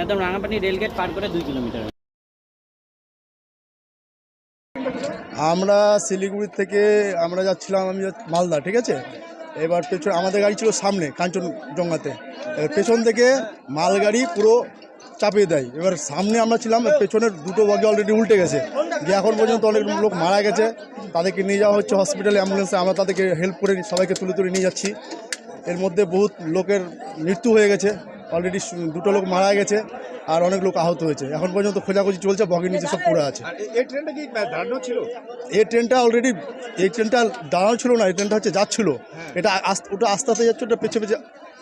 একদম রাঙাপানি রেলগেট পার করে দুই কিলোমিটার আমরা শিলিগুড়ি থেকে, আমরা যাচ্ছিলাম আমি মালদা, ঠিক আছে? এবার পেছন আমাদের গাড়ি ছিল সামনে, কাঞ্চনজঙ্ঘাতে। এবার পেছন থেকে মালগাড়ি পুরো চাপিয়ে দেয়। এবার সামনে আমরা ছিলাম, পেছনের দুটো বগি অলরেডি উল্টে গেছে। যে এখন পর্যন্ত অনেক লোক মারা গেছে। তাদেরকে নিয়ে যাওয়া হচ্ছে হসপিটালে অ্যাম্বুলেন্সে আমরা তাদেরকে হেল্প করে সবাইকে তুলে তুলে নিয়ে যাচ্ছি। এর মধ্যে বহুত লোকের মৃত্যু হয়ে গেছে। অলরেডি দুটো লোক মারা গেছে আর অনেক লোক আহত হয়েছে। এখন পর্যন্ত খোঁজাখুঁজি চলছে বগির নিচে সব পড়ে আছে। এই ট্রেনটা কি দাঁড়ানো ছিল? এই ট্রেনটা অলরেডি এই ট্রেনটা দাঁড়ানো ছিল না এই ট্রেনটা হচ্ছে যাচ্ছিল। এটা ওটা আস্তে আস্তে যাচ্ছে ওটা পেছে পেছে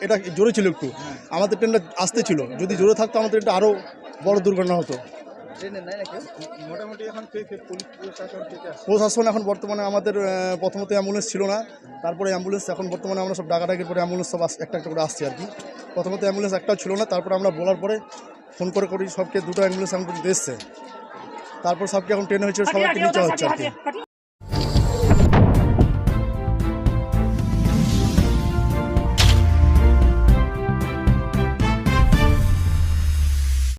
এটা জোরে ছিল একটু। আমাদের ট্রেনটা আসতে ছিল। যদি জোরে থাকতো আমাদের এটা আরও বড় দুর্ঘটনা হতো। মোটামুটি এখন কে কে পুলিশ প্রশাসন এখন বর্তমানে আমাদের প্রথমত অ্যাম্বুলেন্স ছিল না। তারপরে অ্যাম্বুলেন্স এখন বর্তমানে আমরা সব ডাকাডাকির পরে অ্যাম্বুলেন্স সব একটা একটা করে আসছি আর কি। প্রথমত অ্যাম্বুলেন্স একটাও ছিল না তারপরে আমরা বলার পরে ফোন করে করি সবকে দুটো অ্যাম্বুলেন্স এখন পর্যন্ত এসছে। তারপর সবকে এখন ট্রেনে হয়েছে সবাইকে নিচে হচ্ছে আর কি।